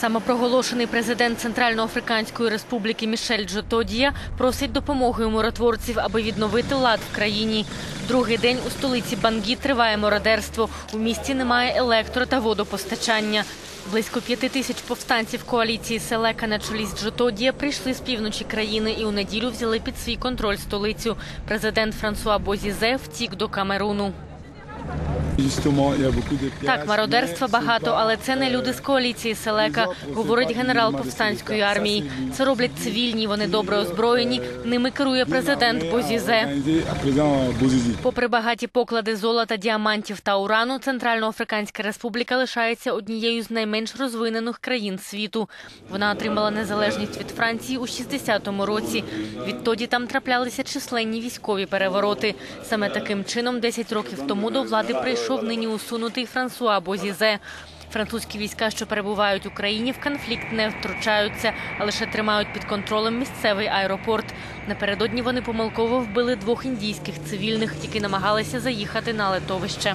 Самопроголошений президент Центральноафриканської республіки Мішель Джотодія просить допомоги у миротворців, аби відновити лад в країні. Другий день у столиці Бангі триває мародерство. У місті немає електро та водопостачання. Близько п'яти тисяч повстанців коаліції Селека на чолі з Джотодія прийшли з півночі країни і у неділю взяли під свій контроль столицю. Президент Франсуа Бозізе втік до Камеруну. Так, мародерства багато, але це не люди з коаліції Селека, говорить генерал повстанської армії. Це роблять цивільні, вони добре озброєні. Ними керує президент Бозізе. Попри багаті поклади золота, діамантів та урану, Центральноафриканська республіка лишається однією з найменш розвинених країн світу. Вона отримала незалежність від Франції у 60-му році. Відтоді там траплялися численні військові перевороти. Саме таким чином, 10 років тому до влади прийшов нині усунутий Франсуа Бозізе. Французькі війська, що перебувають в Україні, в конфлікт не втручаються, а лише тримають під контролем місцевий аеропорт. Напередодні вони помилково вбили двох індійських цивільних, які намагалися заїхати на летовище.